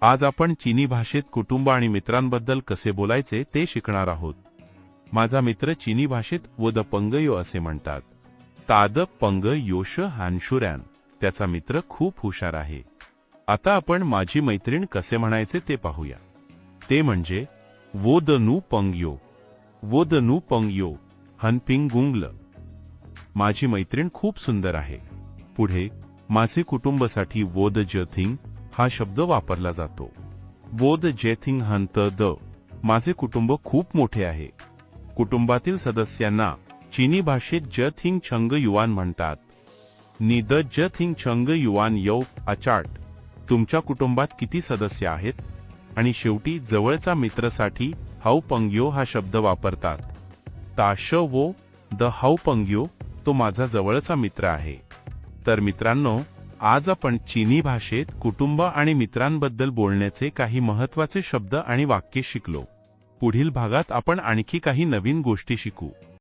आज आपण चिनी भाषेत कुटुंब आणि मित्रांबद्दल कसे बोलायचे ते शिकणार आहोत. माझा मित्र चिनी भाषेत वद पंगयो असे म्हणतात. ताद पंग योश हानशुऱ्यान त्याचा मित्र खूप हुशार आहे. आता आपण माझी मैत्रीण कसे म्हणायचे ते पाहूया. ते म्हणजे वो द नू पंगयो. वो द नू पंगयो हनपिंग गुंगल माझी मैत्रीण खूप सुंदर आहे. पुढे माझे कुटुंबासाठी वोद जथिंग हा शब्द वापरला जातो. बोध जेथिंग हंत द. माझे कुटुंब खूप मोठे आहे. कुटुंबातील सदस्यांना चीनी भाषेत ज थिंग छंग युवान म्हणतात. नी द ज थिंग छंग युवान यौ अचाट. तुमच्या कुटुंबात किती सदस्य आहेत? आणि शेवटी जवळचा मित्रसाठी हाऊ पंग्यो हा शब्द वापरतात. ताश वो द हाऊ पंग्यो तो माझा जवळचा मित्र आहे. तर मित्रांनो आज आपण चीनी भाषेत कुटुंब आणि मित्रांबद्दल बोलण्याचे काही महत्त्वाचे शब्द आणि वाक्य शिकलो. पुढील भागात आपण आणखी काही नवीन गोष्टी शिकू.